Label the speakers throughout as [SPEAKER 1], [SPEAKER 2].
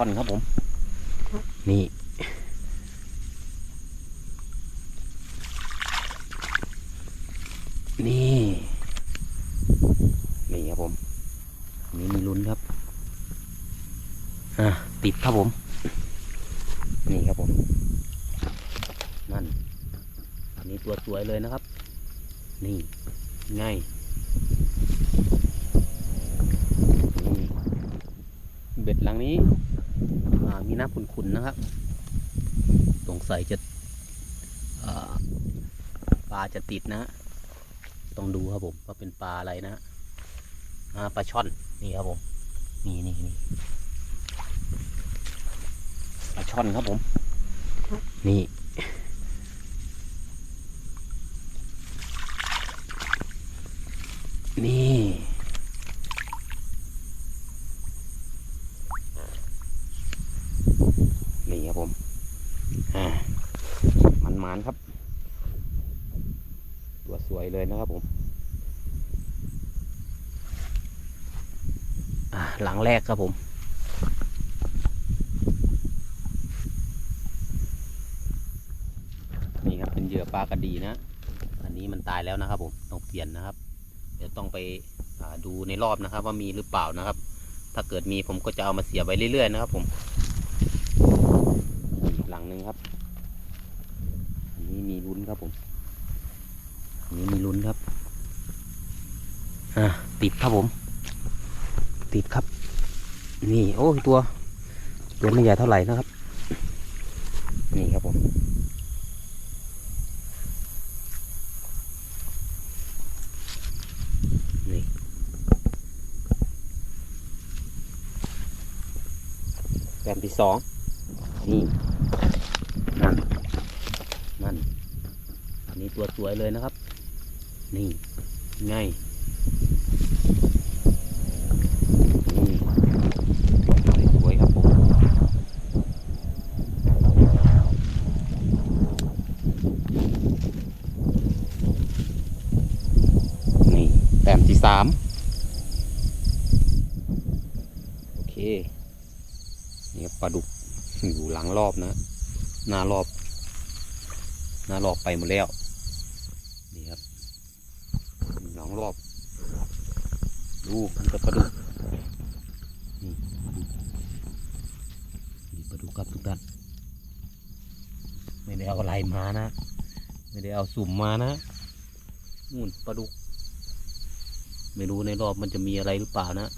[SPEAKER 1] ช่อนครับผม นี่นี่ นี่ครับผมนนี่มีลุ้นครับ อะ ติดครับผม นี่ครับผม นั่นอันนี้ตัวสวยเลยนะครับ นี่ ง่ายเบ็ดหลังนี้ อ่ามีน้ำขุ่นๆนะครับ สงสัยจะปลาจะติดนะ ต้องดูครับผมว่าเป็นปลาอะไรนะปลาช่อนนี่ครับผมนี่นี่นี่ปลาช่อนครับผม นี่นี่ครับผม อ่า มันหมันครับ ตัวสวยเลยนะครับผมหลังแรกครับผมนี่ครับเป็นเหยื่อปลากระดีนะ อันนี้มันตายแล้วนะครับผมต้องเปลี่ยนนะครับ เดี๋ยวต้องไปดูในรอบนะครับ ว่ามีหรือเปล่านะครับ ถ้าเกิดมีผมก็จะเอามาเสียไว้เรื่อยๆนะครับผม หลังหนึ่งครับอันนี้มีลุ้นครับผมอันนี้มีลุ้นครับอ่าติดครับผม ติดครับ นี่โอ้ยตัวตัวไม่ใหญ่เท่าไหร่นะครับ นี่ครับผมนี่แต้มที่สองนี่ นั่น อั นี้ตัวสวยเลยนะครับ นี่ง่ายสวยครับผมนี่แต้มที่สามโอเค นี่ครับปลาดุกอยู่หลังรอบนะ หน้ารอบ หน้ารอบไปหมดแล้ว นี่ครับ หลังรอบ ดูมันจะปลาดุกนี่นี่ปลาดุกครับทุกท่านไม่ได้เอาอะไรมานะ ไม่ได้เอาสุ่มมานะนู่นปลาดุก ไม่รู้ในรอบมันจะมีอะไรหรือเปล่านะ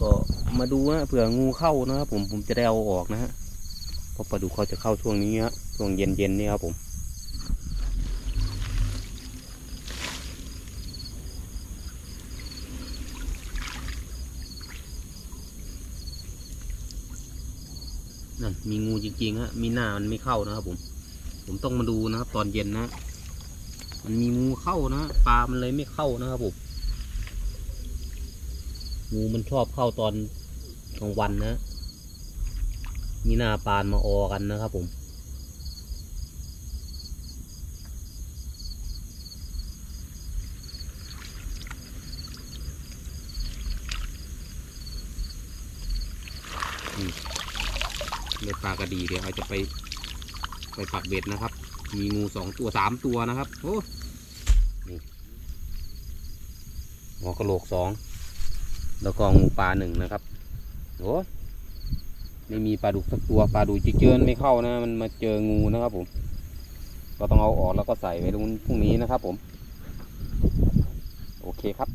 [SPEAKER 1] ก็มาดูนะเผื่องูเข้านะครับผมผมจะได้เอาออกนะฮะเพราะปลาดุกเขาจะเข้าช่วงนี้ฮะช่วงเย็นเย็นๆนี่ครับผม นั่นมีงูจริงๆฮะมีหน้ามันไม่เข้านะครับผม ผมต้องมาดูนะครับ ตอนเย็นนะ มันมีงูเข้านะปลามันเลยไม่เข้านะครับผมงูมันชอบเข้าตอนกลางวันนะ มีหน้าปานมาออกันนะครับผมนี่ เลยปลากระดีเดี๋ยวเราจะไปไปปักเบ็ดนะครับ มีงูสองตัวสามตัวนะครับโอ้นี่หัวกระโหลกสองแล้วก็งูปลาหนึ่งนะครับโอ้ไม่มีปลาดุกสักตัวปลาดุกจิเจินไม่เข้านะ มันมาเจองูนะครับผม ก็ต้องเอาออกแล้วก็ใส่ไว้ตรงพรุ่งนี้นะครับผม โอเคครับ